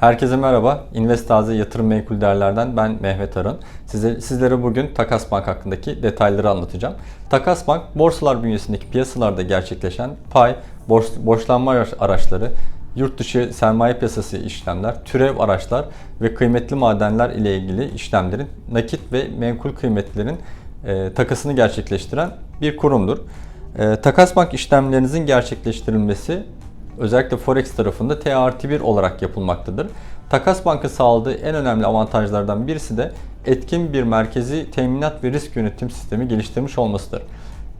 Herkese merhaba. Investaze Yatırım Menkul Değerler'den ben Mehmet Arın. Size, sizlere bugün Takas Bank hakkındaki detayları anlatacağım. Takas Bank, borsalar bünyesindeki piyasalarda gerçekleşen pay, borç, borçlanma araç- araçları, yurt dışı sermaye piyasası işlemler, türev araçlar ve kıymetli madenler ile ilgili işlemlerin nakit ve menkul kıymetlerin e, takasını gerçekleştiren bir kurumdur. E, Takas Bank işlemlerinizin gerçekleştirilmesi özellikle Forex tarafında T artı 1 olarak yapılmaktadır. Takas Bank'ın sağladığı en önemli avantajlardan birisi de etkin bir merkezi teminat ve risk yönetim sistemi geliştirmiş olmasıdır.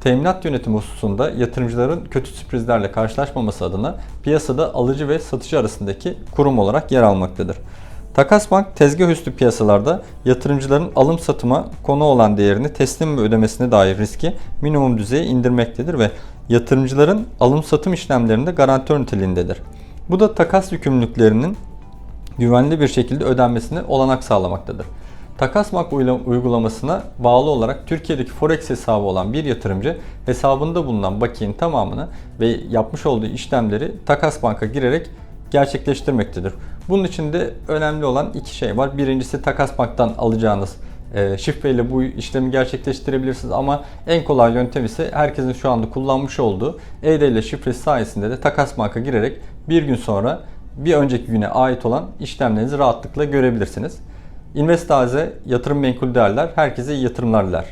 Teminat yönetimi hususunda yatırımcıların kötü sürprizlerle karşılaşmaması adına piyasada alıcı ve satıcı arasındaki kurum olarak yer almaktadır. Takas Bank tezgah üstü piyasalarda yatırımcıların alım satıma konu olan değerini teslim ve ödemesine dair riski minimum düzeye indirmektedir ve yatırımcıların alım satım işlemlerinde garantör niteliğindedir. Bu da takas yükümlülüklerinin güvenli bir şekilde ödenmesine olanak sağlamaktadır. Takas uyla- uygulamasına bağlı olarak Türkiye'deki Forex hesabı olan bir yatırımcı hesabında bulunan bakiyenin tamamını ve yapmış olduğu işlemleri Takas Bank'a girerek gerçekleştirmektedir. Bunun için de önemli olan iki şey var. Birincisi Takas Bank'tan alacağınız şifreyle bu işlemi gerçekleştirebilirsiniz ama en kolay yöntem ise herkesin şu anda kullanmış olduğu e-devlet şifresi sayesinde de Takas Bank'a girerek bir gün sonra bir önceki güne ait olan işlemlerinizi rahatlıkla görebilirsiniz. Investaze yatırım menkul değerler herkese iyi yatırımlar diler.